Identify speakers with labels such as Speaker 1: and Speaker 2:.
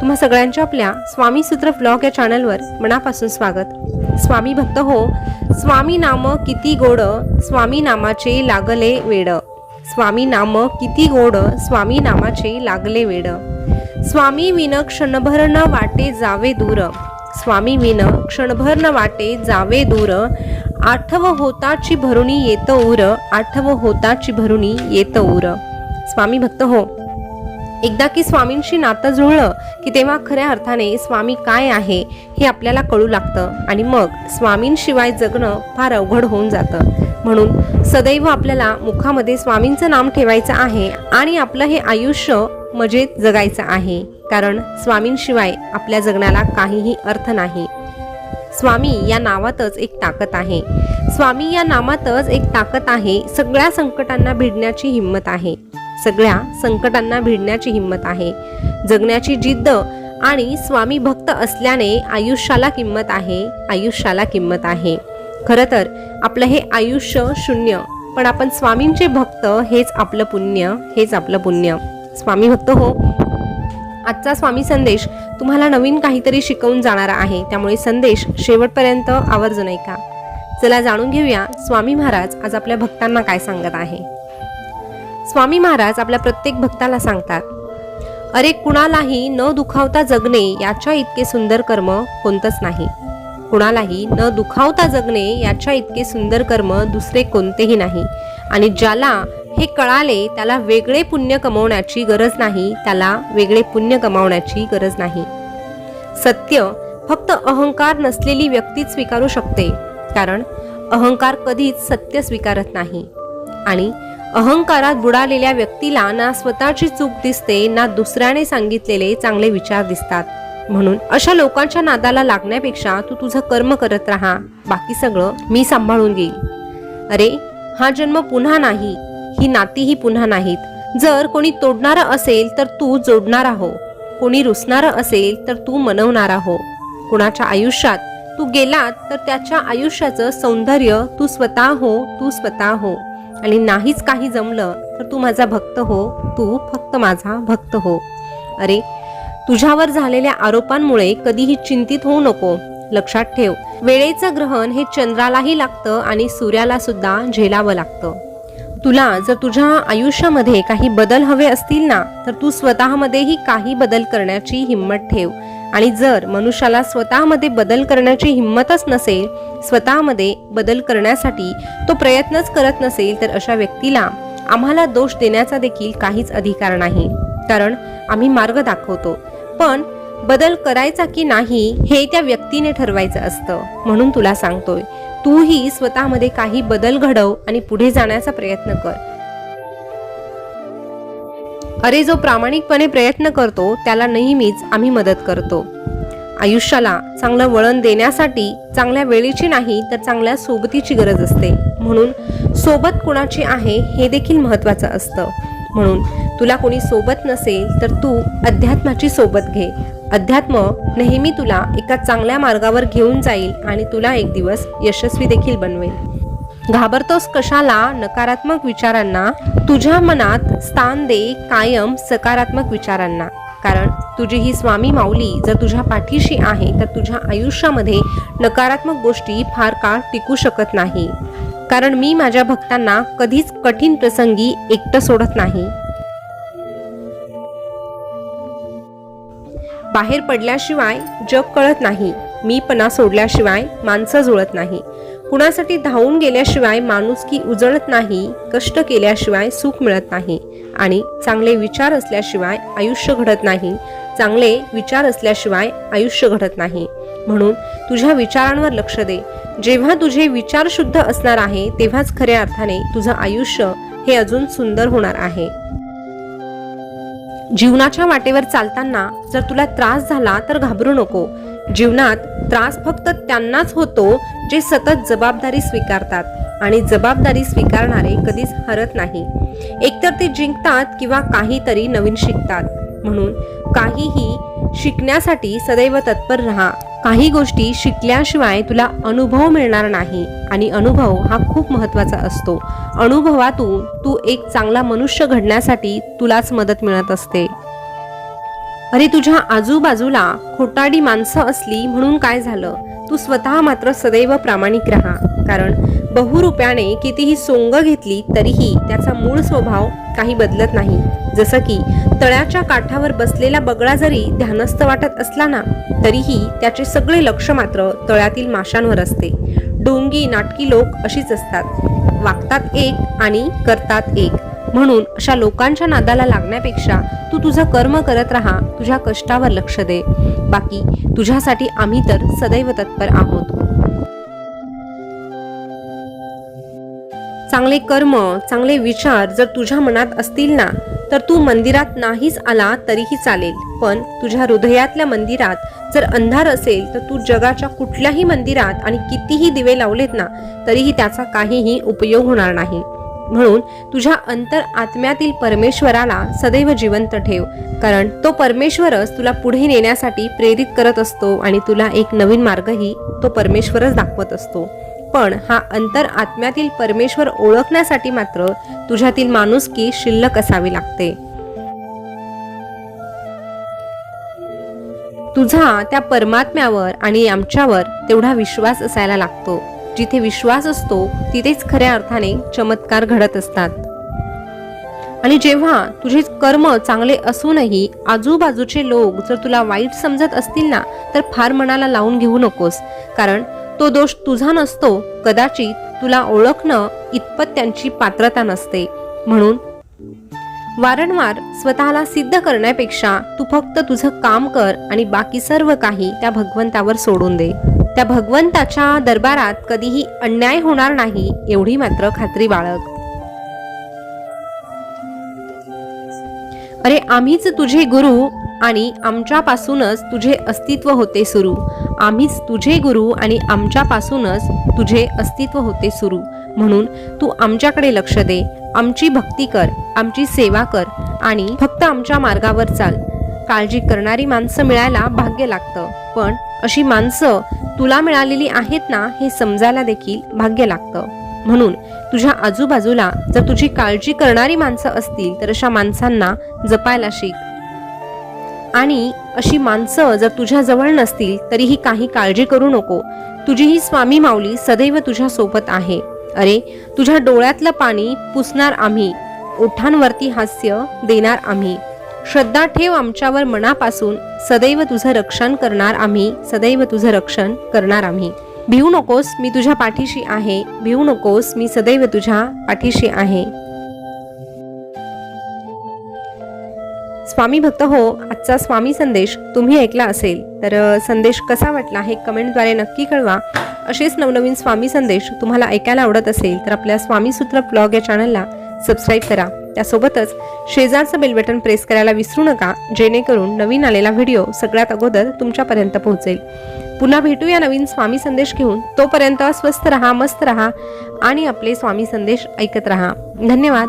Speaker 1: तुम्हा सगळ्यांच्या आपल्या स्वामी सूत्र ब्लॉग या चॅनलवर मनापासून स्वागत. स्वामी भक्त हो स्वामी नाम किती गोड स्वामी नामाचे लागले वेड. स्वामी नाम किती गोड स्वामी नामाचे लागले वेड. स्वामी विन क्षणभर न वाटे जावे दूर. स्वामी विन क्षणभर न वाटे जावे दूर. आठव होताची भरुणी येत उर आठव होताची भरुणी येत उर स्वामी भक्त हो एकदा की स्वामींशी नातं जुळलं की तेव्हा खऱ्या अर्थाने स्वामी काय आहे हे आपल्याला कळू लागतं आणि मग स्वामींशिवाय जगणं फार अवघड होऊन जातं. म्हणून सदैव आपल्याला मुखामध्ये स्वामींचं नाम ठेवायचं आहे आणि आपलं हे आयुष्य मजेत जगायचं आहे. कारण स्वामींशिवाय आपल्या जगण्याला काहीही अर्थ नाही. स्वामी या नावातच एक ताकद आहे. स्वामी या नामातच एक ताकद आहे. सगळ्या संकटांना भिडण्याची हिंमत आहे. सगळ्या संकटांना भिडण्याची हिंमत आहे. जगण्याची जिद्द आणि स्वामी भक्त असल्याने आयुष्याला किंमत आहे आयुष्याला किंमत आहे. खरं तर आपलं हे आयुष्य शून्य पण आपण स्वामींचे भक्त हेच आपलं पुण्य हेच आपलं पुण्य. स्वामी भक्त हो. आजचा स्वामी संदेश तुम्हाला नवीन काहीतरी शिकवून जाणारा आहे त्यामुळे संदेश शेवटपर्यंत आवर्जून ऐका. चला जाणून घेऊया स्वामी महाराज आज आपल्या भक्तांना काय सांगत आहे. स्वामी महाराज आपल्या प्रत्येक भक्ताला सांगतात अरे कुणालाही न दुखावता जगणे याच्या इतके सुंदर कर्म कोणतंच नाही. कुणालाही न दुखावता जगणे याच्या इतके सुंदर कर्म दुसरे कोणतेही नाही. आणि ज्याला हे कळाले त्याला वेगळे पुण्य कमवण्याची गरज नाही त्याला वेगळे पुण्य कमावण्याची गरज नाही. सत्य फक्त अहंकार नसलेली व्यक्तीच स्वीकारू शकते कारण अहंकार कधीच सत्य स्वीकारत नाही. आणि अहंकारात बुडालेल्या व्यक्तीला ना स्वतःची चूक दिसते ना दुसऱ्याने सांगितलेले चांगले विचार दिसतात. म्हणून अशा लोकांच्या नादाला लागण्यापेक्षा तू तुझं कर्म करत राहा. बाकी सगळं मी सांभाळून घेईल अरे हा जन्म पुन्हा नाही. ही नातीही पुन्हा नाहीत. जर कोणी तोडणारं असेल तर तू जोडणारा हो कोणी रुसणारं असेल तर तू मनवणारा हो कुणाच्या आयुष्यात तू गेलात तर त्याच्या आयुष्याचं सौंदर्य तू स्वतः हो तू स्वतः हो. आणि नाहीच काही जमलं तर तू माझा भक्त हो. तू फक्त माझा भक्त हो. अरे तुझ्यावर झालेल्या आरोपांमुळे कधीही चिंतित होऊ नको. लक्षात ठेव वेळेचं ग्रहण हे चंद्रालाही लागतं आणि सूर्याला सुद्धा झेलावं लागतं. तुला जर तुझ्या आयुष्यामध्ये काही बदल हवे असतील ना तर तू स्वतःमध्येही काही बदल करण्याची हिंमत ठेव. आणि जर मनुष्याला स्वतःमध्ये बदल करण्याची हिंमतच नसेल स्वतःमध्ये बदल करण्यासाठी तो प्रयत्नच करत नसेल तर अशा व्यक्तीला आम्हाला दोष देण्याचा देखील काहीच अधिकार नाही. कारण आम्ही मार्ग दाखवतो. पण बदल करायचा की नाही हे त्या व्यक्तीने ठरवायचं असतं. म्हणून तुला सांगतोय तूही स्वतःमध्ये काही बदल घडव आणि पुढे जाण्याचा प्रयत्न कर. अरे जो प्रामाणिकपणे प्रयत्न करतो त्याला नेहमीच आम्ही मदत करतो. आयुष्याला चांगलं वळण देण्यासाठी चांगल्या वेळेची नाही तर चांगल्या सोबतीची गरज असते. म्हणून सोबत कुणाची आहे हे देखील महत्त्वाचं असतं. म्हणून तुला कोणी सोबत नसेल तर तू अध्यात्माची सोबत घे. अध्यात्म नेहमी तुला एका चांगल्या मार्गावर घेऊन जाईल आणि तुला एक दिवस यशस्वी देखील बनवेल. घाबरतोस कशाला? नकारात्मक विचारांना. तुझ्या मनात स्थान दे कायम सकारात्मक विचारांना. कारण तुझी ही स्वामी माऊली जर तुझ्या पाठीशी आहे तर तुझ्या आयुष्यामध्ये नकारात्मक गोष्टी फार काळ टिकू शकत नाही. कारण मी माझ्या भक्तांना कधीच कठीण प्रसंगी एकटं सोडत नाही. बाहेर पडल्याशिवाय जग कळत नाही. मी पणा सोडल्याशिवाय माणसं जुळत नाही. कुणासाठी धावून गेल्याशिवाय माणुसकी उजळत नाही कष्ट केल्याशिवाय सुख मिळत नाही आणि चांगले विचार असल्याशिवाय आयुष्य घडत नाही चांगले विचार असल्याशिवाय आयुष्य घडत नाही. म्हणून तुझ्या विचारांवर लक्ष दे. जेव्हा तुझे विचार शुद्ध असणार आहे तेव्हाच खऱ्या अर्थाने तुझं आयुष्य हे अजून सुंदर होणार आहे. जीवनाच्या वाटेवर चालताना जर तुला त्रास झाला तर घाबरू नको. जीवनात त्रास फक्त त्यांनाच होतो जे सतत जबाबदारी स्वीकारतात आणि जबाबदारी स्वीकारणारे कधीच हरत नाही. एकतर ते जिंकतात किंवा काहीतरी नवीन शिकतात. म्हणून काहीही शिकण्यासाठी सदैव तत्पर राहा. काही गोष्टी शिकल्याशिवाय तुला अनुभव मिळणार नाही आणि अनुभव हा खूप महत्त्वाचा असतो. अनुभवातून तू एक चांगला मनुष्य घडण्यासाठी तुलाच मदत मिळत असते. अरे तुझ्या आजूबाजूला खोटाडी माणसं असली म्हणून काय झालं? तू स्वतः मात्र सदैव प्रामाणिक राहा. कारण बहुरुप्याने कितीही सोंग घेतली तरीही त्याचा मूळ स्वभाव काही बदलत नाही. जसं की तळ्याच्या काठावर बसलेला बगळा जरी ध्यानस्थ वाटत असला ना तरीही त्याचे सगळे लक्ष मात्र तळ्यातील माशांवर असते. डोंगी नाटकी लोक अशीच असतात. वागतात एक आणि करतात एक. म्हणून अशा लोकांच्या नादाला लागण्यापेक्षा तू तुझं कर्म करत राहा तुझ्या कष्टावर लक्ष दे. बाकी तुझ्यासाठी आम्ही तर सदैव तत्पर आहोत. चांगले कर्म चांगले विचार जर तुझ्या मनात असतील ना तर तू मंदिरात नाहीच आला तरीही चालेल. पण तुझ्या हृदयातल्या मंदिरात जर अंधार असेल तर तू जगाच्या कुठल्याही मंदिरात आणि कितीही दिवे लावलेत ना तरीही त्याचा काहीही उपयोग होणार नाही. म्हणून तुझ्या अंतर आत्म्यातील परमेश्वराला सदैव जिवंत ठेव. कारण तो परमेश्वरच तुला पुढे नेण्यासाठी प्रेरित करत असतो आणि तुला एक नवीन मार्गही तो परमेश्वरच दाखवत असतो. पण हा अंतर आत्म्यातील परमेश्वर ओळखण्यासाठी मात्र तुझ्यातील माणुसकी शिल्लक असावी लागते. तुझा त्या परमात्म्यावर आणि आमच्यावर तेवढा विश्वास असायला लागतो. जिथे विश्वास असतो तिथेच खऱ्या अर्थाने चमत्कार घडत असतात. आणि जेव्हा तुझे कर्म चांगले असूनही आजूबाजूचे लोक जर तुला वाईट समजत असतील ना तर फार मनाला लावून घेऊ नकोस. कारण तो दोष तुझा नसतो कदाचित तुला ओळखणं इतपत त्यांची पात्रता नसते. म्हणून वारंवार स्वतःला सिद्ध करण्यापेक्षा तू फक्त तुझं काम कर आणि बाकी सर्व काही त्या भगवंतावर सोडून दे. त्या भगवंताच्या दरबारात कधीही अन्याय होणार नाही एवढी मात्र खात्री बाळग. अरे आम्हीच तुझे गुरु आणि आमच्यापासूनच तुझे अस्तित्व होते सुरू. आम्हीच तुझे गुरु आणि आमच्यापासूनच तुझे अस्तित्व होते सुरू. म्हणून तू आमच्याकडे लक्ष दे. आमची भक्ती कर. आमची सेवा कर आणि फक्त आमच्या मार्गावर चाल. काळजी करणारी माणसं मिळायला भाग्य लागतं. पण अशी माणसं तुला मिळालेली आहेत ना हे समजायला देखील भाग्य लागतं. म्हणून तुझ्या आजूबाजूला जर तुझी काळजी करणारी माणसं असतील तर अशा माणसांना जपायला शिक. आणि अशी माणसं जर तुझ्या जवळ नसतील तरीही काही काळजी करू नको. तुझी ही स्वामी माऊली सदैव तुझ्या सोबत आहे. अरे तुझ्या डोळ्यातलं पाणी पुसणार आम्ही. ओठांवरती हास्य देणार आम्ही. श्रद्धा ठेव आमच्यावर मनापासून सदैव तुझं रक्षण करणार आम्ही सदैव तुझं रक्षण करणार आम्ही. भिवू नकोस मी तुझ्या पाठीशी आहे भिवू नकोस मी सदैव तुझ्या पाठीशी आहे. स्वामी भक्त हो आजचा स्वामी संदेश तुम्ही ऐकला असेल तर संदेश कसा वाटला हे कमेंटद्वारे नक्की कळवा. असेच नवनवीन स्वामी संदेश तुम्हाला ऐकायला आवडत असेल तर आपल्या स्वामी सूत्र ब्लॉग या चॅनलला सबस्क्राईब करा. त्यासोबतच शेजारचं बेल बटन प्रेस करायला विसरू नका जेणेकरून नवीन आलेला व्हिडिओ सगळ्यात अगोदर तुमच्यापर्यंत पोहोचेल. पुन्हा भेटूया नवीन स्वामी संदेश घेऊन. तोपर्यंत स्वस्थ रहा मस्त रहा आणि आपले स्वामी संदेश ऐकत रहा. धन्यवाद.